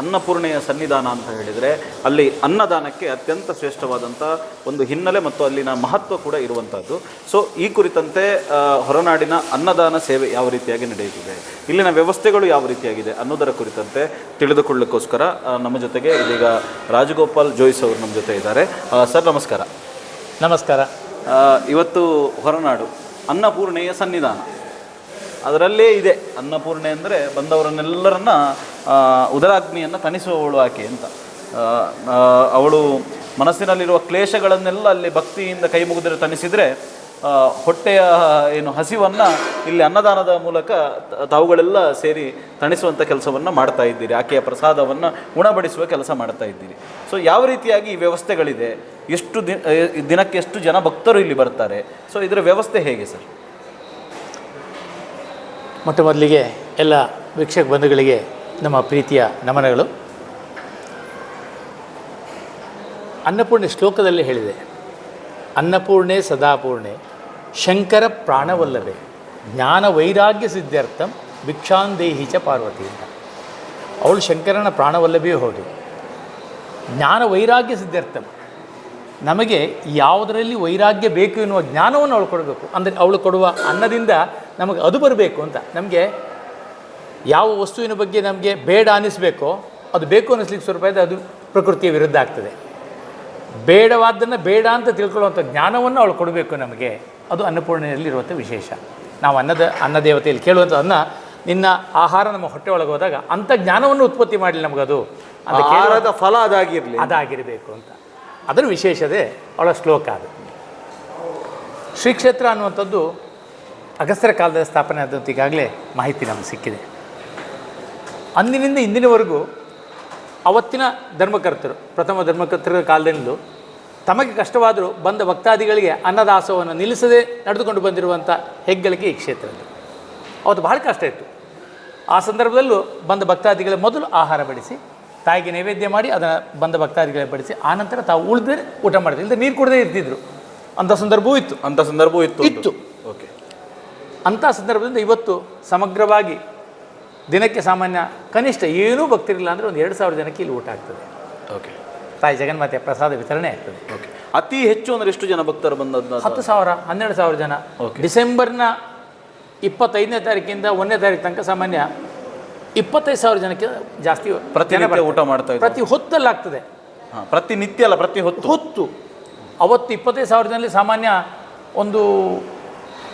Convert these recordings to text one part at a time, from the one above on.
ಅನ್ನಪೂರ್ಣೆಯ ಸನ್ನಿಧಾನ ಅಂತ ಹೇಳಿದರೆ ಅಲ್ಲಿ ಅನ್ನದಾನಕ್ಕೆ ಅತ್ಯಂತ ಶ್ರೇಷ್ಠವಾದಂಥ ಒಂದು ಹಿನ್ನೆಲೆ ಮತ್ತು ಅಲ್ಲಿನ ಮಹತ್ವ ಕೂಡ ಇರುವಂಥದ್ದು ಸೊ ಈ ಕುರಿತಂತೆ ಹೊರನಾಡಿನ ಅನ್ನದಾನ ಸೇವೆ ಯಾವ ರೀತಿಯಾಗಿ ನಡೆಯುತ್ತಿದೆ? ಇಲ್ಲಿನ ವ್ಯವಸ್ಥೆಗಳು ಯಾವ ರೀತಿಯಾಗಿದೆ ಅನ್ನೋದರ ಕುರಿತಂತೆ ತಿಳಿದುಕೊಳ್ಳೋಕ್ಕೋಸ್ಕರ ನಮ್ಮ ಜೊತೆಗೆ ಇದೀಗ ರಾಜಗೋಪಾಲ್ ಜೋಯಿಸ್ ಅವರು ನಮ್ಮ ಜೊತೆ ಇದ್ದಾರೆ. ಸರ್ ನಮಸ್ಕಾರ. ನಮಸ್ಕಾರ. ಇವತ್ತು ಹೊರನಾಡು ಅನ್ನಪೂರ್ಣೆಯ ಸನ್ನಿಧಾನ. ಅದರಲ್ಲೇ ಇದೆ. ಅನ್ನಪೂರ್ಣೆ ಅಂದರೆ ಬಂದವರನ್ನೆಲ್ಲರನ್ನ ಉದರಾಗ್ನಿಯನ್ನು ತಣಿಸುವವಳು ಆಕೆ ಅಂತ. ಅವಳು ಮನಸ್ಸಿನಲ್ಲಿರುವ ಕ್ಲೇಶಗಳನ್ನೆಲ್ಲ ಅಲ್ಲಿ ಭಕ್ತಿಯಿಂದ ಕೈ ಮುಗಿದ್ರೆ ತಣಿಸಿದರೆ ಹೊಟ್ಟೆಯ, ಏನು, ಹಸಿವನ್ನು ಇಲ್ಲಿ ಅನ್ನದಾನದ ಮೂಲಕ ತಾವುಗಳೆಲ್ಲ ಸೇರಿ ತಣಿಸುವಂಥ ಕೆಲಸವನ್ನು ಮಾಡ್ತಾ ಇದ್ದೀರಿ. ಆಕೆಯ ಪ್ರಸಾದವನ್ನು ಉಣಬಡಿಸುವ ಕೆಲಸ ಮಾಡ್ತಾ ಇದ್ದೀರಿ. ಸೊ ಯಾವ ರೀತಿಯಾಗಿ ಈ ವ್ಯವಸ್ಥೆಗಳಿದೆ? ಎಷ್ಟು ದಿನ, ದಿನಕ್ಕೆ ಎಷ್ಟು ಜನ ಭಕ್ತರು ಇಲ್ಲಿ ಬರ್ತಾರೆ? ಸೊ ಇದರ ವ್ಯವಸ್ಥೆ ಹೇಗೆ ಸರ್? ಮೊಟ್ಟ ಮೊದಲಿಗೆ ಎಲ್ಲ ವೀಕ್ಷಕ ಬಂಧುಗಳಿಗೆ ನಮ್ಮ ಪ್ರೀತಿಯ ನಮನಗಳು. ಅನ್ನಪೂರ್ಣೆ ಶ್ಲೋಕದಲ್ಲಿ ಹೇಳಿದೆ, ಅನ್ನಪೂರ್ಣೆ ಸದಾಪೂರ್ಣೆ, ಶಂಕರ ಪ್ರಾಣವಲ್ಲವೆ ಜ್ಞಾನ ವೈರಾಗ್ಯ ಸಿದ್ಧಾರ್ಥಂ ಭಿಕ್ಷಾಂದೇಹಿ ಚ ಪಾರ್ವತಿ ಅಂತ. ಅವಳು ಶಂಕರನ ಪ್ರಾಣವಲ್ಲವೇ ಹೌದು. ಜ್ಞಾನ ವೈರಾಗ್ಯ ಸಿದ್ಧಾರ್ಥಂ ನಮಗೆ ಯಾವುದರಲ್ಲಿ ವೈರಾಗ್ಯ ಬೇಕು ಎನ್ನುವ ಜ್ಞಾನವನ್ನು ಅವಳು ಕೊಡಬೇಕು. ಅಂದರೆ ಅವಳು ಕೊಡುವ ಅನ್ನದಿಂದ ನಮಗೆ ಅದು ಬರಬೇಕು ಅಂತ. ನಮಗೆ ಯಾವ ವಸ್ತುವಿನ ಬಗ್ಗೆ ನಮಗೆ ಬೇಡ ಅನ್ನಿಸ್ಬೇಕೋ ಅದು ಬೇಕು ಅನ್ನಿಸ್ಲಿಕ್ಕೆ ಸ್ವಲ್ಪ ಇದೆ ಅದು ಪ್ರಕೃತಿಯ ವಿರುದ್ಧ ಆಗ್ತದೆ. ಬೇಡವಾದ್ದನ್ನು ಬೇಡ ಅಂತ ತಿಳ್ಕೊಳ್ಳುವಂಥ ಜ್ಞಾನವನ್ನು ಅವಳು ಕೊಡಬೇಕು ನಮಗೆ. ಅದು ಅನ್ನಪೂರ್ಣೆಯಲ್ಲಿರುವಂಥ ವಿಶೇಷ. ನಾವು ಅನ್ನದ ಅನ್ನದೇವತೆಯಲ್ಲಿ ಕೇಳುವಂಥ ಅನ್ನ ನಿನ್ನ ಆಹಾರ ನಮ್ಮ ಹೊಟ್ಟೆ ಒಳಗೆ ಹೋದಾಗ ಅಂಥ ಜ್ಞಾನವನ್ನು ಉತ್ಪತ್ತಿ ಮಾಡಲಿ ನಮಗದು ಆಹಾರದ ಫಲ ಅದಾಗಿರಲಿ. ಅದಾಗಿರಬೇಕು ಅಂತ. ಅದರ ವಿಶೇಷತೆ ಅವಳ ಶ್ಲೋಕ ಅದು. ಶ್ರೀ ಕ್ಷೇತ್ರ ಅನ್ನುವಂಥದ್ದು ಅಗಸ್ತ್ಯರ ಕಾಲದಲ್ಲಿ ಸ್ಥಾಪನೆ ಆದಂಥ ಈಗಾಗಲೇ ಮಾಹಿತಿ ನಮಗೆ ಸಿಕ್ಕಿದೆ. ಅಂದಿನಿಂದ ಇಂದಿನವರೆಗೂ ಅವತ್ತಿನ ಧರ್ಮಕರ್ತರು, ಪ್ರಥಮ ಧರ್ಮಕರ್ತರ ಕಾಲದಿಂದಲೂ ತಮಗೆ ಕಷ್ಟವಾದರೂ ಬಂದ ಭಕ್ತಾದಿಗಳಿಗೆ ಅನ್ನದಾಸವನ್ನು ನಿಲ್ಲಿಸದೆ ನಡೆದುಕೊಂಡು ಬಂದಿರುವಂಥ ಹೆಗ್ಗಳಿಕೆ ಈ ಕ್ಷೇತ್ರದ್ದು. ಅವತ್ತು ಬಹಳ ಕಷ್ಟ ಇತ್ತು. ಆ ಸಂದರ್ಭದಲ್ಲೂ ಬಂದ ಭಕ್ತಾದಿಗಳ ಮೊದಲು ಆಹಾರ ಬಡಿಸಿ ತಾಯಿಗೆ ನೈವೇದ್ಯ ಮಾಡಿ ಅದನ್ನು ಬಂದ ಭಕ್ತಾದಿಗಳಿಗೆ ಬಡಿಸಿ ಆನಂತರ ತಾವು ಉಳಿದ್ರೆ ಊಟ ಮಾಡಿದ್ರು ಇಲ್ಲದೆ ನೀರು ಕುಡದೇ ಇರ್ತಿದ್ರು. ಅಂಥ ಸಂದರ್ಭವೂ ಇತ್ತು. ಅಂಥ ಸಂದರ್ಭವೂ ಇತ್ತು ಇತ್ತು. ಓಕೆ. ಅಂಥ ಸಂದರ್ಭದಿಂದ ಇವತ್ತು ಸಮಗ್ರವಾಗಿ ದಿನಕ್ಕೆ ಸಾಮಾನ್ಯ ಕನಿಷ್ಠ ಏನೂ ಭಕ್ತರಿಲ್ಲ ಅಂದರೆ ಒಂದು ಎರಡು ಸಾವಿರ ಜನಕ್ಕೆ ಇಲ್ಲಿ ಊಟ ಆಗ್ತದೆ. ಓಕೆ. ತಾಯಿ ಜಗನ್ಮಾತೆಯ ಪ್ರಸಾದ ವಿತರಣೆ ಆಗ್ತದೆ. ಓಕೆ. ಅತಿ ಹೆಚ್ಚು ಅಂದರೆ ಎಷ್ಟು ಜನ ಭಕ್ತರು ಬಂದದ್ದು ಹತ್ತು ಸಾವಿರ ಹನ್ನೆರಡು ಸಾವಿರ ಜನ. ಓಕೆ. ಡಿಸೆಂಬರ್ನ ಇಪ್ಪತ್ತೈದನೇ ತಾರೀಕಿಂದ ಒಂದನೇ ತಾರೀಕು ತನಕ ಸಾಮಾನ್ಯ ಇಪ್ಪತ್ತೈದು ಸಾವಿರ ಜನಕ್ಕೆ ಜಾಸ್ತಿ ಪ್ರತಿನಿತ್ಯ ಊಟ ಮಾಡ್ತಾ ಇದ್ದಾರೆ. ಪ್ರತಿ ಹೊತ್ತಲ್ಲಾಗ್ತದೆ ಪ್ರತಿ ಪ್ರತಿನಿತ್ಯ ಅಲ್ಲ ಪ್ರತಿ ಹೊತ್ತು. ಹೊತ್ತು. ಅವತ್ತು ಇಪ್ಪತ್ತೈದು ಸಾವಿರ ಜನರಲ್ಲಿ ಸಾಮಾನ್ಯ ಒಂದು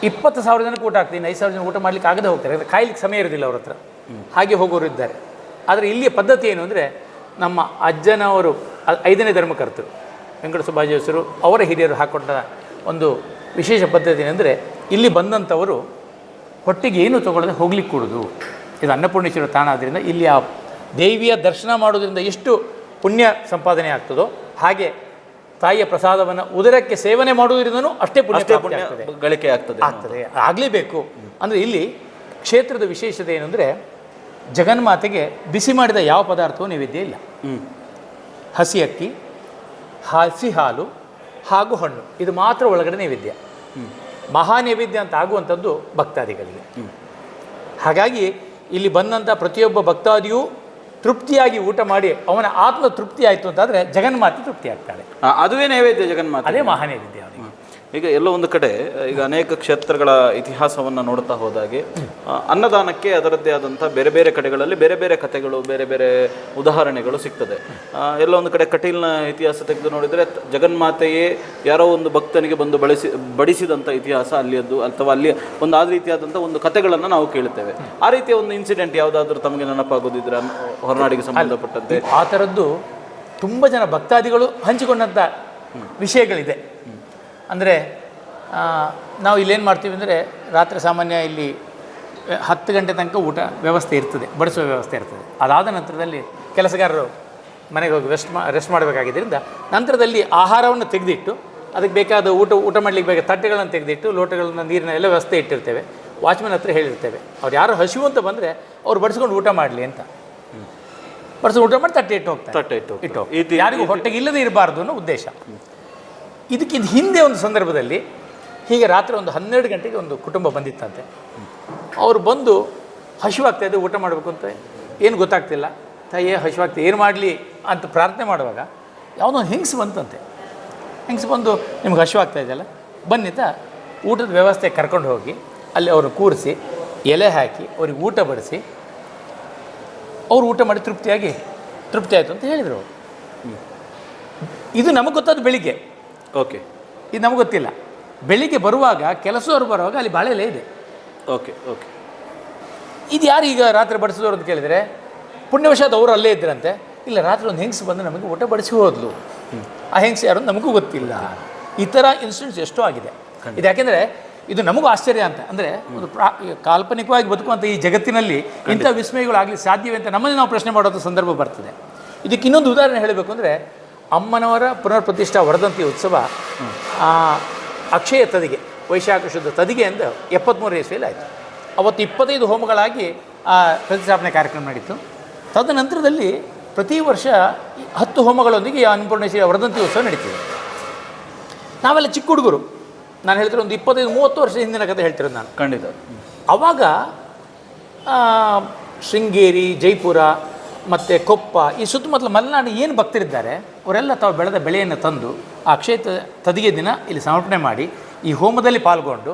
ಇಪ್ಪತ್ತು ಸಾವಿರ ಜನಕ್ಕೆ ಊಟ ಆಗ್ತದೆ. ಇನ್ನು ಐದು ಸಾವಿರ ಜನ ಊಟ ಮಾಡ್ಲಿಕ್ಕೆ ಆಗದೆ ಹೋಗ್ತಾರೆ. ಅಂದರೆ ಕಾಯ್ಲಿಕ್ಕೆ ಸಮಯ ಇರೋದಿಲ್ಲ ಅವ್ರ ಹತ್ರ. ಹಾಗೆ ಹೋಗೋರು ಇದ್ದಾರೆ. ಆದರೆ ಇಲ್ಲಿಯ ಪದ್ಧತಿ ಏನು ಅಂದರೆ ನಮ್ಮ ಅಜ್ಜನವರು ಐದನೇ ಧರ್ಮಕರ್ತರು ವೆಂಕಟ ಸುಬ್ಬಾಜಿಯಸರು ಅವರ ಹಿರಿಯರು ಹಾಕ್ಕೊಂಡ ಒಂದು ವಿಶೇಷ ಪದ್ಧತಿ ಏನಂದರೆ ಇಲ್ಲಿ ಬಂದಂಥವರು ಹೊಟ್ಟಿಗೆ ಏನು ತಗೊಳ್ಳದೆ ಹೋಗ್ಲಿಕ್ಕೆ ಕೂಡುದು. ಇದು ಅನ್ನಪೂರ್ಣೇಶ್ವರ ತಾಣ ಆದ್ದರಿಂದ ಇಲ್ಲಿ ಆ ದೇವಿಯ ದರ್ಶನ ಮಾಡೋದ್ರಿಂದ ಎಷ್ಟು ಪುಣ್ಯ ಸಂಪಾದನೆ ಆಗ್ತದೋ ಹಾಗೆ ತಾಯಿಯ ಪ್ರಸಾದವನ್ನು ಉದರಕ್ಕೆ ಸೇವನೆ ಮಾಡುವುದರಿಂದನೂ ಅಷ್ಟೇ ಪುಣ್ಯ ಗಳಿಕೆ ಆಗ್ತದೆ ಆಗ್ತದೆ. ಆಗಲೇಬೇಕು. ಅಂದರೆ ಇಲ್ಲಿ ಕ್ಷೇತ್ರದ ವಿಶೇಷತೆ ಏನಂದರೆ ಜಗನ್ಮಾತೆಗೆ ಬಿಸಿ ಮಾಡಿದ ಯಾವ ಪದಾರ್ಥವೂ ನೈವೇದ್ಯ ಇಲ್ಲ. ಹಸಿ ಅಕ್ಕಿ ಹಸಿ ಹಾಲು ಹಾಗೂ ಹಣ್ಣು. ಇದು ಮಾತ್ರ ಒಳಗಡೆ ನೈವೇದ್ಯ. ಮಹಾ ನೈವೇದ್ಯ ಅಂತ ಆಗುವಂಥದ್ದು ಭಕ್ತಾದಿಗಳಿಗೆ. ಹಾಗಾಗಿ ಇಲ್ಲಿ ಬಂದಂಥ ಪ್ರತಿಯೊಬ್ಬ ಭಕ್ತಾದಿಯೂ ತೃಪ್ತಿಯಾಗಿ ಊಟ ಮಾಡಿ ಅವನ ಆತ್ಮ ತೃಪ್ತಿ ಆಯಿತು ಅಂತಾದರೆ ಜಗನ್ಮಾತೆ ತೃಪ್ತಿ ಆಗ್ತಾಳೆ. ಅದುವೇ ನೈವೇದ್ಯ ಜಗನ್ಮಾತೆ. ಅದೇ ಮಹಾನೈವೇದ್ಯ ಅವನಿಗೆ ಈಗ ಎಲ್ಲೋ ಒಂದು ಕಡೆ ಈಗ ಅನೇಕ ಕ್ಷೇತ್ರಗಳ ಇತಿಹಾಸವನ್ನು ನೋಡ್ತಾ ಹೋದಾಗೆ ಅನ್ನದಾನಕ್ಕೆ ಅದರದ್ದೇ ಆದಂಥ ಬೇರೆ ಬೇರೆ ಕಡೆಗಳಲ್ಲಿ ಬೇರೆ ಬೇರೆ ಕಥೆಗಳು ಬೇರೆ ಬೇರೆ ಉದಾಹರಣೆಗಳು ಸಿಗ್ತದೆ. ಎಲ್ಲೋ ಒಂದು ಕಡೆ ಕಟೀಲ್ನ ಇತಿಹಾಸ ತೆಗೆದು ನೋಡಿದರೆ ಜಗನ್ಮಾತೆಯೇ ಯಾರೋ ಒಂದು ಭಕ್ತನಿಗೆ ಬಂದು ಬಳಸಿ ಬಡಿಸಿದಂಥ ಇತಿಹಾಸ ಅಲ್ಲಿಯದ್ದು ಅಥವಾ ಅಲ್ಲಿ ಒಂದು ಆ ರೀತಿಯಾದಂಥ ಒಂದು ಕಥೆಗಳನ್ನು ನಾವು ಕೇಳುತ್ತೇವೆ ಆ ರೀತಿಯ ಒಂದು ಇನ್ಸಿಡೆಂಟ್ ಯಾವುದಾದ್ರೂ ತಮಗೆ ನೆನಪಾಗೋದಿದ್ರೆ ಹೊರನಾಡಿಗೆ ಸಂಬಂಧಪಟ್ಟಂತೆ? ಆ ಥರದ್ದು ತುಂಬ ಜನ ಭಕ್ತಾದಿಗಳು ಹಂಚಿಕೊಂಡಂಥ ವಿಷಯಗಳಿದೆ. ಅಂದರೆ ನಾವು ಇಲ್ಲೇನು ಮಾಡ್ತೀವಿ ಅಂದರೆ ರಾತ್ರಿ ಸಾಮಾನ್ಯ ಇಲ್ಲಿ ಹತ್ತು ಗಂಟೆ ತನಕ ಊಟ ವ್ಯವಸ್ಥೆ ಇರ್ತದೆ ಬಡಿಸುವ ವ್ಯವಸ್ಥೆ ಇರ್ತದೆ. ಅದಾದ ನಂತರದಲ್ಲಿ ಕೆಲಸಗಾರರು ಮನೆಗೆ ಹೋಗಿ ರೆಸ್ಟ್ ಮಾ ರೆಸ್ಟ್ ಮಾಡಬೇಕಾಗಿದ್ದರಿಂದ ನಂತರದಲ್ಲಿ ಆಹಾರವನ್ನು ತೆಗೆದಿಟ್ಟು ಅದಕ್ಕೆ ಬೇಕಾದ ಊಟ ಊಟ ಮಾಡಲಿಕ್ಕೆ ಬೇಕಾದ ತಟ್ಟೆಗಳನ್ನು ತೆಗೆದಿಟ್ಟು ಲೋಟಗಳನ್ನು ನೀರಿನ ಎಲ್ಲ ವ್ಯವಸ್ಥೆ ಇಟ್ಟಿರ್ತೇವೆ. ವಾಚ್ಮನ್ ಹತ್ರ ಹೇಳಿರ್ತೇವೆ. ಅವ್ರು ಯಾರು ಹಸಿವು ಅಂತ ಬಂದರೆ ಅವ್ರು ಬಡಿಸ್ಕೊಂಡು ಊಟ ಮಾಡಲಿ ಅಂತ. ಬಡಿಸ್ಕೊಂಡು ಊಟ ಮಾಡಿ ತಟ್ಟೆ ಇಟ್ಟು ಹೋಗ್ತಾರೆ. ತಟ್ಟೆ ಇಟ್ಟು ಇಟ್ಟು ಯಾರಿಗೂ ಹೊಟ್ಟೆಗೆ ಇಲ್ಲದೆ ಇರಬಾರ್ದು ಅನ್ನೋ ಉದ್ದೇಶ. ಇದಕ್ಕಿಂತ ಹಿಂದೆ ಒಂದು ಸಂದರ್ಭದಲ್ಲಿ ಹೀಗೆ ರಾತ್ರಿ ಒಂದು ಹನ್ನೆರಡು ಗಂಟೆಗೆ ಒಂದು ಕುಟುಂಬ ಬಂದಿತ್ತಂತೆ. ಅವರು ಬಂದು ಹಸಿವಾಗ್ತಾ ಇದೆ, ಊಟ ಮಾಡಬೇಕು ಅಂತ? ಏನು ಗೊತ್ತಾಗ್ತಿಲ್ಲ. ತಾಯಿಯೇ ಹಸಿವಾಗ್ತದೆ ಏನು ಮಾಡಲಿ? ಅಂತ ಪ್ರಾರ್ಥನೆ ಮಾಡುವಾಗ ಯಾವುದೋ ಒಂದು ಹಿಂಗ್ಸ್ ಬಂತಂತೆ. ಹಿಂಗ್ಸ್ ಬಂದು, ನಿಮ್ಗೆ ಹಸಿವಾಗ್ತಾ ಇದೆಯಲ್ಲ ಬನ್ನಿತ ಊಟದ ವ್ಯವಸ್ಥೆ ಕರ್ಕೊಂಡು ಹೋಗಿ, ಅಲ್ಲಿ ಅವರು ಕೂರಿಸಿ, ಎಲೆ ಹಾಕಿ, ಅವ್ರಿಗೆ ಊಟ ಬಡಿಸಿ, ಅವರು ಊಟ ಮಾಡಿ ತೃಪ್ತಿಯಾಗಿ, ತೃಪ್ತಿ ಆಯಿತು ಅಂತ ಹೇಳಿದರು ಇದು ನಮಗೆ ಗೊತ್ತಾದ ಬೆಳಿಗ್ಗೆ. ಓಕೆ ಇದು ನಮಗೆ ಗೊತ್ತಿಲ್ಲ. ಬೆಳಿಗ್ಗೆ ಬರುವಾಗ ಕೆಲಸವರು ಬರುವಾಗ ಅಲ್ಲಿ ಬಾಳೆ ಎಲೆ ಇದೆ. ಓಕೆ ಓಕೆ ಇದು ಯಾರು ಈಗ ರಾತ್ರಿ ಬಡಿಸಿದವರು ಅಂತ ಕೇಳಿದರೆ ಪುಣ್ಯವಶಾತ್ ಅವರು ಅಲ್ಲೇ ಇದ್ರಂತೆ ಇಲ್ಲ ರಾತ್ರಿ ಒಂದು ಹೆಂಗಸು ಬಂದು ನಮಗೆ ಊಟ ಬಡಿಸಿ ಹೋದ್ಲು. ಆ ಹೆಂಗಸು ಯಾರು ನಮಗೂ ಗೊತ್ತಿಲ್ಲ. ಈ ಥರ ಇನ್ಸಿಡೆಂಟ್ಸ್ ಎಷ್ಟೋ ಆಗಿದೆ. ಇದು ಯಾಕೆಂದರೆ ಇದು ನಮಗೂ ಆಶ್ಚರ್ಯ ಅಂತ. ಅಂದರೆ ಒಂದು ಪ್ರಾ ಕಾಲ್ಪನಿಕವಾಗಿ ಬದುಕುವಂಥ ಈ ಜಗತ್ತಿನಲ್ಲಿ ಇಂಥ ವಿಸ್ಮಯಗಳಾಗಲಿ ಸಾಧ್ಯವೇ ಅಂತ ನಮ್ಮಲ್ಲಿ ನಾವು ಪ್ರಶ್ನೆ ಮಾಡೋದು ಸಂದರ್ಭ ಬರ್ತದೆ. ಇದಕ್ಕೆ ಇನ್ನೊಂದು ಉದಾಹರಣೆ ಹೇಳಬೇಕು ಅಂದರೆ ಅಮ್ಮನವರ ಪುನರ್ ಪ್ರತಿಷ್ಠಾ ವರ್ಧಂತಿ ಉತ್ಸವ ಅಕ್ಷಯ ತದಿಗೆ ವೈಶಾಖ ಶುದ್ಧ ತದಿಗೆ ಎಂದು ಎಪ್ಪತ್ತ್ಮೂರು ಇಸ್ವಿಯಲ್ಲಿ ಆಯಿತು. ಅವತ್ತು ಇಪ್ಪತ್ತೈದು ಹೋಮಗಳಾಗಿ ಆ ಪ್ರತಿಷ್ಠಾಪನೆ ಕಾರ್ಯಕ್ರಮ ನಡೀತು. ತದನಂತರದಲ್ಲಿ ಪ್ರತಿ ವರ್ಷ ಹತ್ತು ಹೋಮಗಳೊಂದಿಗೆ ಈ ಅನ್ನಪೂರ್ಣೇಶ್ವರಿ ವರ್ಧಂತಿ ಉತ್ಸವ ನಡೀತಿದೆ. ನಾವೆಲ್ಲ ಚಿಕ್ಕ ಹುಡುಗರು. ನಾನು ಹೇಳ್ತಿರೋ ಒಂದು ಇಪ್ಪತ್ತೈದು ಮೂವತ್ತು ವರ್ಷ ಹಿಂದಿನ ಕಥೆ ಹೇಳ್ತಿರೋದು ನಾನು. ಖಂಡಿತ. ಅವಾಗ ಆ, ಶೃಂಗೇರಿ ಜೈಪುರ ಮತ್ತು ಕೊಪ್ಪ ಈ ಸುತ್ತಮುತ್ತಲ ಮಲೆನಾಡು ಏನು ಭಕ್ತರಿದ್ದಾರೆ ಅವರೆಲ್ಲ ತಾವು ಬೆಳೆದ ಬೆಳೆಯನ್ನು ತಂದು ಆ ಅಕ್ಷಯ ತ- ತದಿಗೆ ದಿನ ಇಲ್ಲಿ ಸಮರ್ಪಣೆ ಮಾಡಿ ಈ ಹೋಮದಲ್ಲಿ ಪಾಲ್ಗೊಂಡು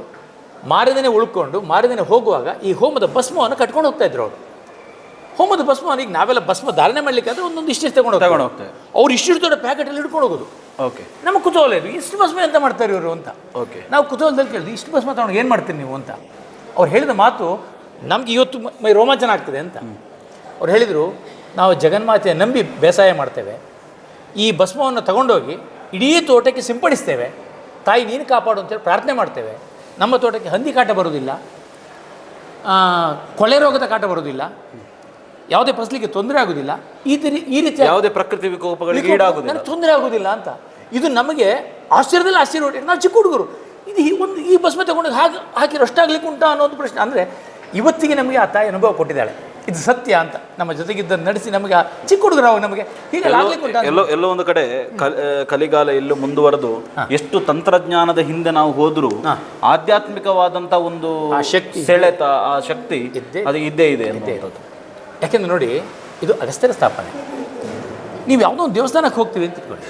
ಮಾರದಿನ ಉಳ್ಕೊಂಡು ಮಾರಿದನೆ ಹೋಗುವಾಗ ಈ ಹೋಮದ ಭಸ್ಮವನ್ನು ಕಟ್ಕೊಂಡು ಹೋಗ್ತಾ ಇದ್ರು ಅವರು. ಹೋಮದ ಭಸ್ಮವನ್ನು ಈಗ ನಾವೆಲ್ಲ ಭಸ್ಮ ಧಾರಣೆ ಮಾಡಲಿಕ್ಕೆ ಅಂದರೆ ಒಂದೊಂದು ಇಷ್ಟು ತಗೊಂಡು ತಗೊಂಡು ಹೋಗ್ತಾರೆ. ಹೋಗ್ತೇವೆ ಅವ್ರು ಇಷ್ಟು ದೊಡ್ಡ ಪ್ಯಾಕೆಟಲ್ಲಿ ಹಿಡ್ಕೊಂಡು ಹೋಗೋದು. ಓಕೆ ನಮ್ಮ ಕುತೂಹಲ ಇದು ಇಷ್ಟು ಭಸ್ಮ ಎಂತ ಮಾಡ್ತಾರೆ ಇವರು ಅಂತ. ಓಕೆ ನಾವು ಕುತೂಹಲದಲ್ಲಿ ಕೇಳಿದ್ವಿ ಇಷ್ಟು ಭಸ್ಮ ತಗೊಂಡು ಏನು ಮಾಡ್ತೀರಿ ನೀವು ಅಂತ. ಅವ್ರು ಹೇಳಿದ ಮಾತು ನಮ್ಗೆ ಇವತ್ತು ಮೈ ರೋಮಾಂಚನ ಆಗ್ತದೆ ಅಂತ. ಅವ್ರು ಹೇಳಿದರು ನಾವು ಜಗನ್ಮಾತೆಯ ನಂಬಿ ಬೇಸಾಯ ಮಾಡ್ತೇವೆ. ಈ ಭಸ್ಮವನ್ನು ತಗೊಂಡೋಗಿ ಇಡೀ ತೋಟಕ್ಕೆ ಸಿಂಪಡಿಸ್ತೇವೆ. ತಾಯಿ ನೀನು ಕಾಪಾಡು ಅಂತೇಳಿ ಪ್ರಾರ್ಥನೆ ಮಾಡ್ತೇವೆ. ನಮ್ಮ ತೋಟಕ್ಕೆ ಹಂದಿ ಕಾಟ ಬರೋದಿಲ್ಲ ಕೊಳೆ ರೋಗದ ಕಾಟ ಬರೋದಿಲ್ಲ ಯಾವುದೇ ಫಸಲಿಗೆ ತೊಂದರೆ ಆಗೋದಿಲ್ಲ ಈ ರೀತಿ ಈ ರೀತಿ ಯಾವುದೇ ಪ್ರಕೃತಿ ವಿಕೋಪಗಳಿಗೆ ನನಗೆ ತೊಂದರೆ ಆಗೋದಿಲ್ಲ ಅಂತ. ಇದು ನಮಗೆ ಆಶ್ಚರ್ಯದಲ್ಲಿ ಆಶ್ಚರ್ಯ ನಾವು ಚಿಕ್ಕ ಹುಡುಗರು. ಇದು ಈ ಒಂದು ಈ ಭಸ್ಮ ತಗೊಂಡು ಹಾಗೆ ಹಾಕಿ ಅಷ್ಟಾಗ್ಲಿಕ್ಕೆ ಉಂಟಾ ಒಂದು ಪ್ರಶ್ನೆ. ಅಂದರೆ ಇವತ್ತಿಗೆ ನಮಗೆ ಆ ತಾಯಿ ಅನುಭವ ಕೊಟ್ಟಿದ್ದಾಳೆ. ಇದು ಸತ್ಯ ಅಂತ. ನಮ್ಮ ಜೊತೆಗಿದ್ದ ನಡೆಸಿ ನಮಗೆ ಚಿಕ್ಕ ಹುಡುಗರು ನಮಗೆ. ಎಲ್ಲೋ ಎಲ್ಲೋ ಒಂದು ಕಡೆ ಕಲಿಗಾಲ ಎಲ್ಲೂ ಮುಂದುವರೆದು ಎಷ್ಟು ತಂತ್ರಜ್ಞಾನದ ಹಿಂದೆ ನಾವು ಹೋದ್ರು ಆಧ್ಯಾತ್ಮಿಕವಾದಂತ ಒಂದು ಶಕ್ತಿ. ಸೆಳೆತ ಆ ಶಕ್ತಿ ಅದು ಇದ್ದೇ ಇದೆ. ಯಾಕೆಂದ್ರೆ ನೋಡಿ ಇದು ಅಗಸ್ತ್ಯರ ಸ್ಥಾಪನೆ. ನೀವು ಯಾವುದೋ ಒಂದು ದೇವಸ್ಥಾನಕ್ಕೆ ಹೋಗ್ತೀವಿ ಅಂತ ಇಟ್ಕೊಳ್ಳಿ.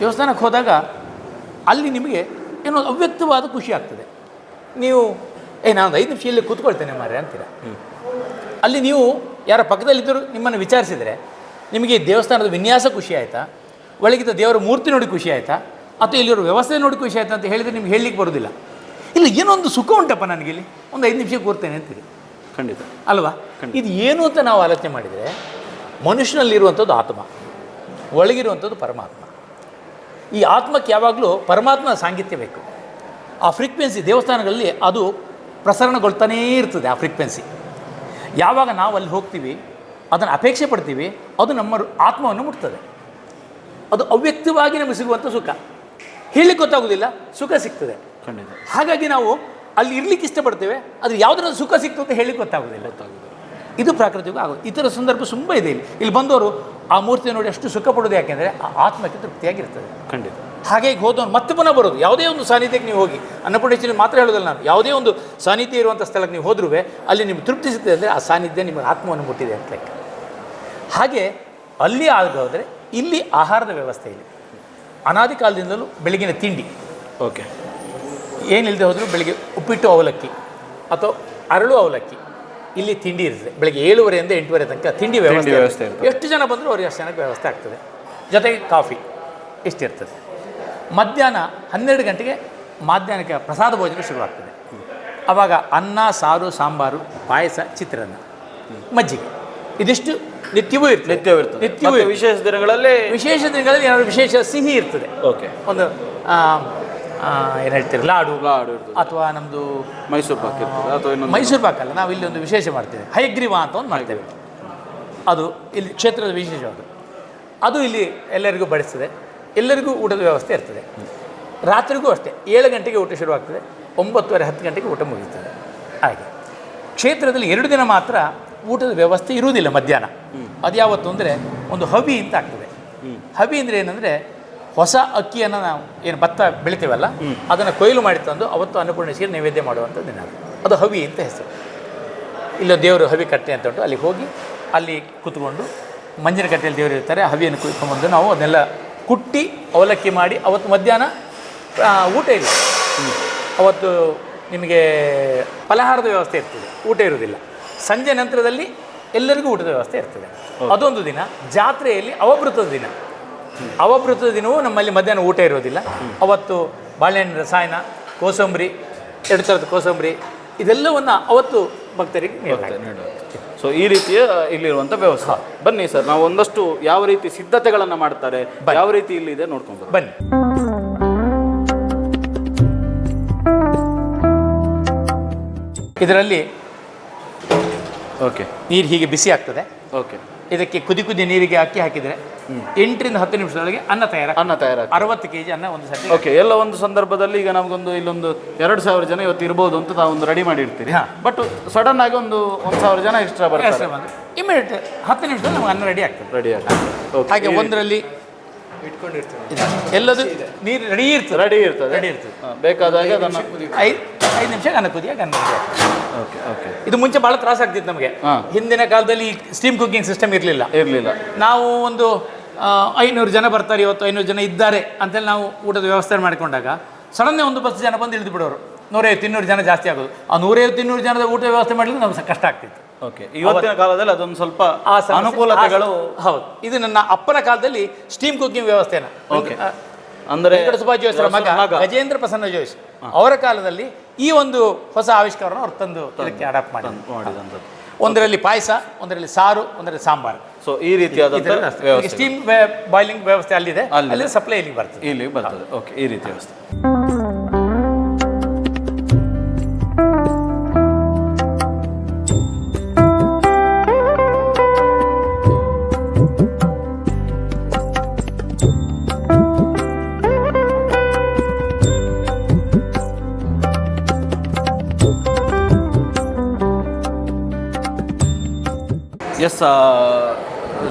ದೇವಸ್ಥಾನಕ್ಕೆ ಹೋದಾಗ ಅಲ್ಲಿ ನಿಮಗೆ ಏನೋ ಅವ್ಯಕ್ತವಾದ ಖುಷಿ ಆಗ್ತದೆ. ನೀವು ಏ ನಾನು ಐದು ನಿಮಿಷ ಇಲ್ಲಿ ಕೂತ್ಕೊಳ್ತೇನೆ ಮಾರ್ರೆ ಅಂತೀರ? ಅಲ್ಲಿ ನೀವು ಯಾರ ಪಕ್ಕದಲ್ಲಿದ್ದರೂ ನಿಮ್ಮನ್ನು ವಿಚಾರಿಸಿದರೆ ನಿಮಗೆ ಈ ದೇವಸ್ಥಾನದ ವಿನ್ಯಾಸ ಖುಷಿ ಆಯಿತಾ? ಒಳಗಿದ್ದ ದೇವರ ಮೂರ್ತಿ ನೋಡಿ ಖುಷಿ ಆಯಿತಾ? ಅಥವಾ ಇಲ್ಲಿರೋ ವ್ಯವಸ್ಥೆ ನೋಡಿ ಖುಷಿ ಆಯಿತಾ ಅಂತ ಹೇಳಿದರೆ ನಿಮ್ಗೆ ಹೇಳಲಿಕ್ಕೆ ಬರೋದಿಲ್ಲ. ಇಲ್ಲ ಏನೊಂದು ಸುಖ ಉಂಟಪ್ಪ ನನಗೆ ಇಲ್ಲಿ. ಒಂದು ಐದು ನಿಮಿಷ ಕೂರ್ತೇನೆ ಅಂತೀರಿ ಖಂಡಿತ. ಅಲ್ವಾ? ಇದು ಏನು ಅಂತ ನಾವು ಆಲೋಚನೆ ಮಾಡಿದರೆ ಮನುಷ್ಯನಲ್ಲಿರುವಂಥದ್ದು ಆತ್ಮ ಒಳಗಿರುವಂಥದ್ದು ಪರಮಾತ್ಮ. ಈ ಆತ್ಮಕ್ಕೆ ಯಾವಾಗಲೂ ಪರಮಾತ್ಮನ ಸಾಂಗಿತ್ಯ ಬೇಕು. ಆ ಫ್ರೀಕ್ವೆನ್ಸಿ ದೇವಸ್ಥಾನಗಳಲ್ಲಿ ಅದು ಪ್ರಸರಣಗೊಳ್ತಾನೇ ಇರ್ತದೆ ಆ ಫ್ರೀಕ್ವೆನ್ಸಿ ಯಾವಾಗ ನಾವು ಅಲ್ಲಿ ಹೋಗ್ತೀವಿ ಅದನ್ನು ಅಪೇಕ್ಷೆ ಪಡ್ತೀವಿ ಅದು ನಮ್ಮ ಆತ್ಮವನ್ನು ಮುಟ್ತದೆ. ಅದು ಅವ್ಯಕ್ತವಾಗಿ ನಮಗೆ ಸಿಗುವಂಥ ಸುಖ. ಹೇಳಲಿಕ್ಕೆ ಗೊತ್ತಾಗೋದಿಲ್ಲ ಸುಖ ಸಿಗ್ತದೆ. ಖಂಡಿತ. ಹಾಗಾಗಿ ನಾವು ಅಲ್ಲಿ ಇರಲಿಕ್ಕೆ ಇಷ್ಟಪಡ್ತೇವೆ ಅದು ಯಾವುದರ ಸುಖ ಸಿಕ್ತು ಅಂತ ಹೇಳಿ ಗೊತ್ತಾಗೋದಿಲ್ಲ. ಇದು ಪ್ರಾಕೃತಿಕ ಆಗೋದು. ಇತರ ಥರ ಸಂದರ್ಭ ತುಂಬ ಇದೆ ಇಲ್ಲಿ. ಇಲ್ಲಿ ಬಂದವರು ಆ ಮೂರ್ತಿ ನೋಡಿ ಅಷ್ಟು ಸುಖ ಪಡೋದು ಯಾಕೆಂದರೆ ಆ ಆತ್ಮಕ್ಕೆ ತೃಪ್ತಿಯಾಗಿರ್ತದೆ. ಖಂಡಿತ. ಹಾಗೆ ಹೋದವನು ಮತ್ತೆ ಪುನಃ ಬರೋದು. ಯಾವುದೇ ಒಂದು ಸಾನ್ನಿಧ್ಯಕ್ಕೆ ನೀವು ಹೋಗಿ. ಅನ್ನಪೂರ್ಣೇಶ್ವರಿ ಮಾತ್ರ ಹೇಳೋದಲ್ಲ ನಾನು. ಯಾವುದೇ ಒಂದು ಸಾನ್ನಿಧ್ಯ ಇರುವಂಥ ಸ್ಥಳಕ್ಕೆ ನೀವು ಹೋದ್ರೂ ಅಲ್ಲಿ ನಿಮ್ಗೆ ತೃಪ್ತಿ ಸಿಗ್ತದೆ ಅಂದರೆ ಆ ಸಾನ್ನಿಧ್ಯ ನಿಮ್ಮ ಆತ್ಮವನ್ನು ಮುಟ್ಟಿದೆ ಅಂತ ಲೆಕ್ಕ. ಹಾಗೆ ಅಲ್ಲಿ ಆಗೋದ್ರೆ ಇಲ್ಲಿ ಆಹಾರದ ವ್ಯವಸ್ಥೆ ಇದೆ. ಅನಾದಿ ಕಾಲದಿಂದಲೂ ಬೆಳಗಿನ ತಿಂಡಿ. ಓಕೆ. ಏನಿಲ್ಲದೆ ಹೋದರೂ ಬೆಳಿಗ್ಗೆ ಉಪ್ಪಿಟ್ಟು ಅವಲಕ್ಕಿ ಅಥವಾ ಅರಳು ಅವಲಕ್ಕಿ. ಇಲ್ಲಿ ತಿಂಡಿ ಇರ್ತದೆ. ಬೆಳಗ್ಗೆ ಏಳುವರೆಯಿಂದ ಎಂಟುವರೆ ತನಕ ತಿಂಡಿ ವ್ಯವಸ್ಥೆ. ಎಷ್ಟು ಜನ ಬಂದರೂ ಅವ್ರಿಗೆ ಅಷ್ಟು ಜನಕ್ಕೆ ವ್ಯವಸ್ಥೆ ಆಗ್ತದೆ. ಜೊತೆಗೆ ಕಾಫಿ ಇಷ್ಟಿರ್ತದೆ. ಮಧ್ಯಾಹ್ನ ಹನ್ನೆರಡು ಗಂಟೆಗೆ ಮಾಧ್ಯಾಹ್ನಕ್ಕೆ ಪ್ರಸಾದ ಭೋಜನ ಶುರುವಾಗ್ತದೆ. ಆವಾಗ ಅನ್ನ ಸಾರು ಸಾಂಬಾರು ಪಾಯಸ ಚಿತ್ರಾನ್ನ ಮಜ್ಜಿಗೆ. ಇದಿಷ್ಟು ನಿತ್ಯವೂ ಇರ್ತದೆ. ನಿತ್ಯವೂ ಇರ್ತದೆ. ನಿತ್ಯವೂ ವಿಶೇಷ ದಿನಗಳಲ್ಲಿ ವಿಶೇಷ ದಿನಗಳಲ್ಲಿ ಏನಾದರೂ ವಿಶೇಷ ಸಿಹಿ ಇರ್ತದೆ. ಓಕೆ. ಒಂದು ಏನು ಹೇಳ್ತೀರಿ ಲಾಡು ಲಾಡು ಅಥವಾ ನಮ್ಮದು ಮೈಸೂರು ಪಾಕ್ ಇರ್ತದೆ ಅಥವಾ ಇನ್ನೊಂದು ಮೈಸೂರು ಪಾಕ್ ಅಲ್ಲ ನಾವು ಇಲ್ಲಿ ಒಂದು ವಿಶೇಷ ಮಾಡ್ತೇವೆ. ಹೈಗ್ರೀವ ಅಂತ ಒಂದು ಮಾಡ್ತೇವೆ. ಅದು ಇಲ್ಲಿ ಕ್ಷೇತ್ರದ ವಿಶೇಷವಾದ ಅದು ಇಲ್ಲಿ ಎಲ್ಲರಿಗೂ ಬಡಿಸ್ತದೆ. ಎಲ್ಲರಿಗೂ ಊಟದ ವ್ಯವಸ್ಥೆ ಇರ್ತದೆ. ರಾತ್ರಿಗೂ ಅಷ್ಟೇ ಏಳು ಗಂಟೆಗೆ ಊಟ ಶುರುವಾಗ್ತದೆ ಒಂಬತ್ತುವರೆ ಹತ್ತು ಗಂಟೆಗೆ ಊಟ ಮುಗಿಯುತ್ತದೆ. ಹಾಗೆ. ಕ್ಷೇತ್ರದಲ್ಲಿ ಎರಡು ದಿನ ಮಾತ್ರ ಊಟದ ವ್ಯವಸ್ಥೆ ಇರುವುದಿಲ್ಲ ಮಧ್ಯಾಹ್ನ. ಅದು ಯಾವತ್ತು ಅಂದರೆ ಒಂದು ಹವಿ ಅಂತ ಆಗ್ತದೆ. ಹವಿ ಅಂದರೆ ಏನಂದರೆ ಹೊಸ ಅಕ್ಕಿಯನ್ನು ನಾವು ಏನು ಭತ್ತ ಬೆಳಿತೇವಲ್ಲ ಅದನ್ನು ಕೊಯ್ಲು ಮಾಡಿ ತಂದು ಅವತ್ತು ಅನ್ನಪೂರ್ಣೇಶ್ವರಿ ನೈವೇದ್ಯ ಮಾಡುವಂಥ ದಿನ ಅದು. ಅದು ಹವಿ ಅಂತ ಹೆಸರು. ಇಲ್ಲ ದೇವರು ಹವಿ ಕಟ್ಟೆ ಅಂತ ಉಂಟು ಅಲ್ಲಿಗೆ ಹೋಗಿ ಅಲ್ಲಿ ಕೂತ್ಕೊಂಡು ಮಂಜಿನ ಕಟ್ಟೆಯಲ್ಲಿ ದೇವರು ಇರ್ತಾರೆ ಹವಿಯನ್ನು ಕುಯ್ಕೊಂಡ್ಬಂದು ನಾವು ಅದನ್ನೆಲ್ಲ ಕುಟ್ಟಿ ಅವಲಕ್ಕಿ ಮಾಡಿ ಅವತ್ತು ಮಧ್ಯಾಹ್ನ ಊಟ ಇಲ್ಲ. ಅವತ್ತು ನಿಮಗೆ ಫಲಹಾರದ ವ್ಯವಸ್ಥೆ ಇರ್ತದೆ ಊಟ ಇರುವುದಿಲ್ಲ. ಸಂಜೆ ನಂತರದಲ್ಲಿ ಎಲ್ಲರಿಗೂ ಊಟದ ವ್ಯವಸ್ಥೆ ಇರ್ತದೆ. ಅದೊಂದು ದಿನ ಜಾತ್ರೆಯಲ್ಲಿ ಅವಭೃತದ ದಿನ. ಅವಭೃತದ ದಿನವೂ ನಮ್ಮಲ್ಲಿ ಮಧ್ಯಾಹ್ನ ಊಟ ಇರೋದಿಲ್ಲ ಅವತ್ತು ಬಾಳೆಹಣ್ಣು ರಸಾಯನ ಕೋಸಂಬರಿ ಎರಡು ಥರದ ಕೋಸಂಬರಿ ಇದೆಲ್ಲವನ್ನು ಅವತ್ತು ಭಕ್ತರಿಗೆ ನೀಡಲಾಗುತ್ತೆ ಸೊ ಈ ರೀತಿಯ ಇಲ್ಲಿರುವಂಥ ವ್ಯವಸ್ಥೆ. ಬನ್ನಿ ಸರ್ ನಾವು ಒಂದಷ್ಟು ಯಾವ ರೀತಿ ಸಿದ್ಧತೆಗಳನ್ನು ಮಾಡ್ತಾರೆ ಯಾವ ರೀತಿ ಇಲ್ಲಿ ಇದೆ ನೋಡ್ಕೊಂಡು ಬನ್ನಿ. ಇದರಲ್ಲಿ ಓಕೆ ನೀರು ಹೀಗೆ ಬಿಸಿ ಆಗ್ತದೆ. ಓಕೆ ಇದಕ್ಕೆ ಕುದಿ ಕುದಿ ನೀರಿಗೆ ಅಕ್ಕಿ ಹಾಕಿದರೆ ಎಂಟರಿಂದ ಹತ್ತು ನಿಮಿಷದೊಳಗೆ ಅನ್ನ ತಯಾರ ಅನ್ನ ತಯಾರ ಅರವತ್ತು ಕೆ ಜಿ ಅನ್ನ ಒಂದು ಸರ್ತಿ ಓಕೆ ಎಲ್ಲ ಒಂದು ಸಂದರ್ಭದಲ್ಲಿ ಈಗ ನಮಗೊಂದು ಇಲ್ಲೊಂದು ಎರಡು ಸಾವಿರ ಜನ ಇವತ್ತು ಇರ್ಬೋದು ಅಂತ ತಾವು ಒಂದು ರೆಡಿ ಮಾಡಿರ್ತೀರಿ. ಹಾಂ. ಬಟ್ ಸಡನ್ ಆಗಿ ಒಂದು ಒಂದು ಸಾವಿರ ಜನ ಎಕ್ಸ್ಟ್ರಾ ಬರ್ತಾರೆ. ಇಮಿಡಿಯೇಟ್ ಹತ್ತು ನಿಮಿಷದಲ್ಲಿ ನಮ್ಗೆ ಅನ್ನ ರೆಡಿ ಆಗ್ತದೆ. ರೆಡಿ ಆಗ್ತದೆ. ಹಾಗೆ ಒಂದರಲ್ಲಿ ಇಟ್ಕೊಂಡಿರ್ತೀವಿ. ಎಲ್ಲದು ನೀರು ರೆಡಿ ಇರ್ತದೆ. ರೆಡಿ ಇರ್ತದೆ. ರೆಡಿ ಇರ್ತದೆ. ಬೇಕಾದಾಗ ಅದನ್ನು ಐದು ನಿಮಿಷ ಅನ್ನ ಕುದಿಯಾಗ ಅನ್ನ ಓಕೆ ಓಕೆ ಇದು ಮುಂಚೆ ಭಾಳ ತ್ರಾಸ ಆಗ್ತಿತ್ತು ನಮಗೆ. ಹಿಂದಿನ ಕಾಲದಲ್ಲಿ ಸ್ಟೀಮ್ ಕುಕ್ಕಿಂಗ್ ಸಿಸ್ಟಮ್ ಇರಲಿಲ್ಲ. ಇರಲಿಲ್ಲ. ನಾವು ಒಂದು ಐನೂರು ಜನ ಬರ್ತಾರೆ ಇವತ್ತು ಐನೂರು ಜನ ಇದ್ದಾರೆ ಅಂತೇಳಿ ನಾವು ಊಟದ ವ್ಯವಸ್ಥೆ ಮಾಡಿಕೊಂಡಾಗ ಸಡನ್ನೇ ಒಂದು ಬಸ್ ಜನ ಬಂದು ಇಳಿದು ಬಿಡೋರು. ನೂರೈವತ್ತು ಇನ್ನೂರು ಜನ ಜಾಸ್ತಿ ಆಗೋದು. ಆ ನೂರೈವತ್ತು ಇನ್ನೂರು ಜನದ ಊಟ ವ್ಯವಸ್ಥೆ ಮಾಡಲಿಕ್ಕೆ ನಮ್ಗೆ ಕಷ್ಟ ಆಗ್ತಿತ್ತು. ಓಕೆ ಇವತ್ತಿನ ಕಾಲದಲ್ಲಿ ಅದೊಂದು ಸ್ವಲ್ಪ ಅನುಕೂಲತೆಗಳು ಹೌದು. ಇದು ನನ್ನ ಅಪ್ಪನ ಕಾಲದಲ್ಲಿ ಸ್ಟೀಮ್ ಕುಕ್ಕಿಂಗ್ ವ್ಯವಸ್ಥೆನ. ಓಕೆ ಅಂದರೆ ಸುಭಾ ಸುಭಾಷ್ ಜೋಶಿಯವರ ಮಗ. ಗಜೇಂದ್ರ ಪ್ರಸನ್ನ ಜೋಶ್ ಅವರ ಕಾಲದಲ್ಲಿ ಈ ಒಂದು ಹೊಸ ಆವಿಷ್ಕಾರವನ್ನು ಅವ್ರು ತಂದು ಇದಕ್ಕೆ ಅಡಾಪ್ಟ್ ಮಾಡಿ ಮಾಡಿದಂಥದ್ದು. ಒಂದರಲ್ಲಿ ಪಾಯಸ ಒಂದರಲ್ಲಿ ಸಾರು ಒಂದರಲ್ಲಿ ಸಾಂಬಾರು. ಸೊ ಈ ರೀತಿಯಾದ ಸ್ಟೀಮ್ ಬಾಯ್ಲಿಂಗ್ ವ್ಯವಸ್ಥೆ ಅಲ್ಲಿದೆ. ಅಲ್ಲಿ ಸಪ್ಲೈ ಇಲ್ಲಿಗೆ ಬರ್ತದೆ. ಇಲ್ಲಿ ಬರ್ತದೆ. ಓಕೆ ಈ ರೀತಿ ವ್ಯವಸ್ಥೆ.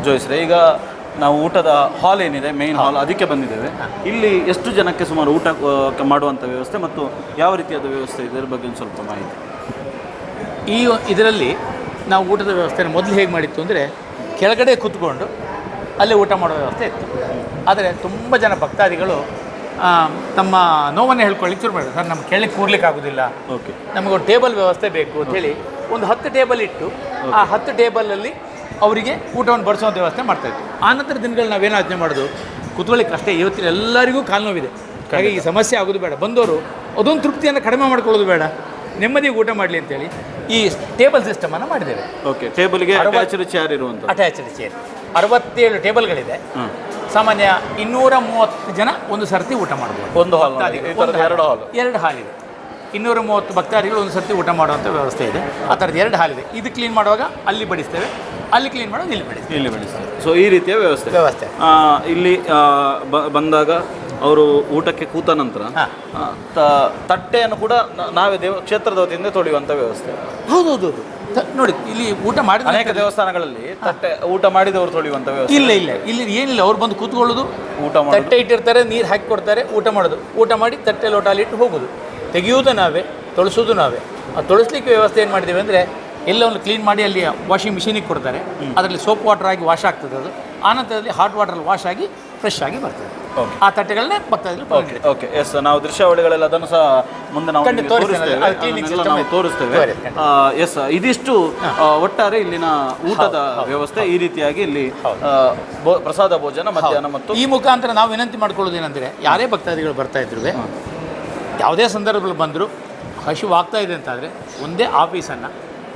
ಜೋಯಿಸ್ರೆ. ಈಗ ನಾವು ಊಟದ ಹಾಲ್ ಏನಿದೆ ಮೇನ್ ಹಾಲ್ ಅದಕ್ಕೆ ಬಂದಿದ್ದೇವೆ. ಇಲ್ಲಿ ಎಷ್ಟು ಜನಕ್ಕೆ ಸುಮಾರು ಊಟ ಮಾಡುವಂಥ ವ್ಯವಸ್ಥೆ ಮತ್ತು ಯಾವ ರೀತಿಯಾದ ವ್ಯವಸ್ಥೆ ಇದೆ? ಇದ್ರ ಬಗ್ಗೆ ಒಂದು ಸ್ವಲ್ಪ ಮಾಹಿತಿ. ಈ ಇದರಲ್ಲಿ ನಾವು ಊಟದ ವ್ಯವಸ್ಥೆನ ಮೊದಲು ಹೇಗೆ ಮಾಡಿತ್ತು ಅಂದರೆ ಕೆಳಗಡೆ ಕೂತ್ಕೊಂಡು ಅಲ್ಲೇ ಊಟ ಮಾಡೋ ವ್ಯವಸ್ಥೆ ಇತ್ತು. ಆದರೆ ತುಂಬ ಜನ ಭಕ್ತಾದಿಗಳು ತಮ್ಮ ನೋವನ್ನು ಹೇಳ್ಕೊಳ್ಳಿಕ್ಕೆ ಶುರು ಮಾಡಿದ್ರು. ಸರ್ ನಮ್ಮ ಕೆಳಗೆ ಕೂರ್ಲಿಕ್ಕೆ ಆಗೋದಿಲ್ಲ. ಓಕೆ ನಮಗೊಂದು ಟೇಬಲ್ ವ್ಯವಸ್ಥೆ ಬೇಕು ಅಂತೇಳಿ ಒಂದು ಹತ್ತು ಟೇಬಲ್ ಇಟ್ಟು ಆ ಹತ್ತು ಟೇಬಲಲ್ಲಿ ಅವರಿಗೆ ಊಟವನ್ನು ಬಡಿಸುವಂಥ ವ್ಯವಸ್ಥೆ ಮಾಡ್ತಾಯಿದ್ವಿ ಆನಂತರ ದಿನಗಳು ನಾವೇನು ಆಚರಣೆ ಮಾಡೋದು? ಕುತ್ಕೊಳ್ಳಿಕ್ಕೆ ಅಷ್ಟೇ ಇವತ್ತಿನ ಎಲ್ಲರಿಗೂ ಕಾಲು ನೋವಿದೆ. ಹಾಗೆ ಈ ಸಮಸ್ಯೆ ಆಗೋದು ಬೇಡ. ಬಂದವರು ಅದೊಂದು ತೃಪ್ತಿಯನ್ನು ಕಡಿಮೆ ಮಾಡ್ಕೊಳ್ಳೋದು ಬೇಡ. ನೆಮ್ಮದಿಗೆ ಊಟ ಮಾಡಲಿ ಅಂತೇಳಿ ಈ ಟೇಬಲ್ ಸಿಸ್ಟಮನ್ನು ಮಾಡಿದ್ದೇವೆ. ಓಕೆ ಟೇಬಲ್ಗೆ ಅಟ್ಯಾಚ್ಡ್ ಚೇರ್ ಇರುವಂಥ ಅಟ್ಯಾಚ್ಡ್ ಚೇರ್ ಅರವತ್ತೇಳು ಟೇಬಲ್ಗಳಿದೆ. ಸಾಮಾನ್ಯ ಇನ್ನೂರ ಮೂವತ್ತು ಜನ ಒಂದು ಸರ್ತಿ ಊಟ ಮಾಡ್ಬೋದು. ಒಂದು ಹಾಲ್ ಎರಡು ಹಾಲ್ ಎರಡು ಹಾಲ್ ಇದೆ. ಇನ್ನೂರ ಮೂವತ್ತು ಭಕ್ತಾದಿಗಳು ಒಂದು ಸರ್ತಿ ಊಟ ಮಾಡುವಂಥ ವ್ಯವಸ್ಥೆ ಇದೆ. ಆ ಥರದ್ದು ಎರಡು ಹಾಲಿದೆ. ಇದು ಕ್ಲೀನ್ ಮಾಡುವಾಗ ಅಲ್ಲಿ ಬಡಿಸ್ತೇವೆ. ಅಲ್ಲಿ ಕ್ಲೀನ್ ಮಾಡುವಾಗ ಇಲ್ಲಿ ಬಡಿಸ್ತೇವೆ. ಇಲ್ಲಿ ಬೆಳೆಸ್ತಾರೆ ಸೊ ಈ ರೀತಿಯ ವ್ಯವಸ್ಥೆ. ವ್ಯವಸ್ಥೆ. ಆ, ಇಲ್ಲಿ ಆ, ಬ- ಬಂದಾಗ ಅವರು ಊಟಕ್ಕೆ ಕೂತ ನಂತರ ಆ, ತ- ತಟ್ಟೆಯನ್ನು ಕೂಡ ನ- ನಾವೇ ದೇವ ಕ್ಷೇತ್ರದ ವತಿಯಿಂದ ತೊಳೆಯುವಂಥ ವ್ಯವಸ್ಥೆ. ಹೌದೌದು. ನೋಡಿ ಇಲ್ಲಿ ಊಟ ಮಾಡಿದ ಅನೇಕ ದೇವಸ್ಥಾನಗಳಲ್ಲಿ ತಟ್ಟೆ ಊಟ ಮಾಡಿದವರು ತೊಳೆಯುವಂಥ ವ್ಯವಸ್ಥೆ. ಇಲ್ಲ ಇಲ್ಲ. ಇಲ್ಲಿ ಏನಿಲ್ಲ ಅವ್ರು ಬಂದು ಕೂತ್ಕೊಳ್ಳೋದು. ಊಟ ಮಾಡಿ ತಟ್ಟೆ ಇಟ್ಟಿರ್ತಾರೆ ನೀರು ಹಾಕಿ ಕೊಡ್ತಾರೆ ಊಟ ಮಾಡೋದು. ಊಟ ಮಾಡಿ ತಟ್ಟೆ ಲೋಟ ಅಲ್ಲಿ ಇಟ್ಟು ಹೋಗೋದು. ತೆಗೆಯುವುದು ನಾವೇ ತೊಳಸೋದು ನಾವೇ. ಆ ತೊಳಸ್ಲಿಕ್ಕೆ ವ್ಯವಸ್ಥೆ ಏನು ಮಾಡಿದ್ದೀವಿ ಅಂದರೆ ಎಲ್ಲವನ್ನು ಕ್ಲೀನ್ ಮಾಡಿ ಅಲ್ಲಿ ವಾಷಿಂಗ್ ಮಿಷಿನಿಗೆ ಕೊಡ್ತಾರೆ. ಅದರಲ್ಲಿ ಸೋಪ್ ವಾಟರ್ ಆಗಿ ವಾಶ್ ಆಗ್ತದೆ ಅದು. ಆನಂತರದಲ್ಲಿ ಹಾಟ್ ವಾಟರ್ ವಾಶ್ ಆಗಿ ಫ್ರೆಶ್ ಆಗಿ ಬರ್ತದೆ. ಓಕೆ ಆ ತಟ್ಟೆಗಳನ್ನೇ ಭಕ್ತಾದಿಗಳು ಓಕೆ ಓಕೆ ಎಸ್ ನಾವು ದೃಶ್ಯಾವಳಿಗಳೆಲ್ಲ ಅದನ್ನು ಸಹ ಮುಂದೆ ನಾವು ತೋರಿಸ್ತೇವೆ. ಎಸ್ ಇದಿಷ್ಟು ಒಟ್ಟಾರೆ ಇಲ್ಲಿನ ಊಟದ ವ್ಯವಸ್ಥೆ ಈ ರೀತಿಯಾಗಿ ಇಲ್ಲಿ ಪ್ರಸಾದ ಭೋಜನ ಮಧ್ಯಾಹ್ನ ಮತ್ತು ಈ ಮುಖಾಂತರ ನಾವು ವಿನಂತಿ ಮಾಡ್ಕೊಳ್ಳೋದು ಏನಂದ್ರೆ ಯಾರೇ ಭಕ್ತಾದಿಗಳು ಬರ್ತಾ ಇದ್ರು ಯಾವುದೇ ಸಂದರ್ಭದಲ್ಲಿ ಬಂದರೂ ಹಸಿವಾಗ್ತಾ ಇದೆ ಅಂತಾದರೆ ಒಂದೇ ಆಫೀಸನ್ನು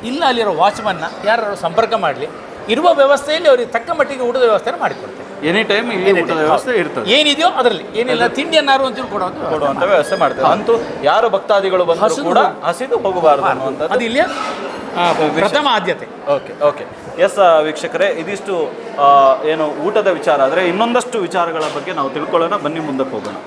ಇಲ್ಲ ಅಲ್ಲಿರೋ ವಾಚ್ಮನ್ನ ಯಾರು ಸಂಪರ್ಕ ಮಾಡಲಿ ಇರುವ ವ್ಯವಸ್ಥೆಯಲ್ಲಿ ಅವರಿಗೆ ತಕ್ಕ ಮಟ್ಟಿಗೆ ಊಟದ ವ್ಯವಸ್ಥೆ ಮಾಡಿಕೊಡ್ತೇವೆ. ಎನಿ ಟೈಮ್ ವ್ಯವಸ್ಥೆ ಇರ್ತದೆ. ಏನಿದೆಯೋ ಅದರಲ್ಲಿ ಏನಿಲ್ಲ ತಿಂಡಿಯನ್ನಾರು ಅಂತೇಳಿ ಕೊಡುವಂಥ ವ್ಯವಸ್ಥೆ. ಕೊಡುವಂತ ವ್ಯವಸ್ಥೆ ಮಾಡ್ತೇವೆ. ಅಂತೂ ಯಾರು ಭಕ್ತಾದಿಗಳು ಬಂದರೂ ಕೂಡ ಹಸಿದು ಹೋಗಬಾರದು ಅದು ಇಲ್ಲಿಯ ಪ್ರಥಮ ಆದ್ಯತೆ. ಓಕೆ ಓಕೆ ಎಸ್ ವೀಕ್ಷಕರೇ ಇದಿಷ್ಟು ಏನು ಊಟದ ವಿಚಾರ ಆದರೆ ಇನ್ನೊಂದಷ್ಟು ವಿಚಾರಗಳ ಬಗ್ಗೆ ನಾವು ತಿಳ್ಕೊಳ್ಳೋಣ. ಬನ್ನಿ ಮುಂದಕ್ಕೆ ಹೋಗೋಣ.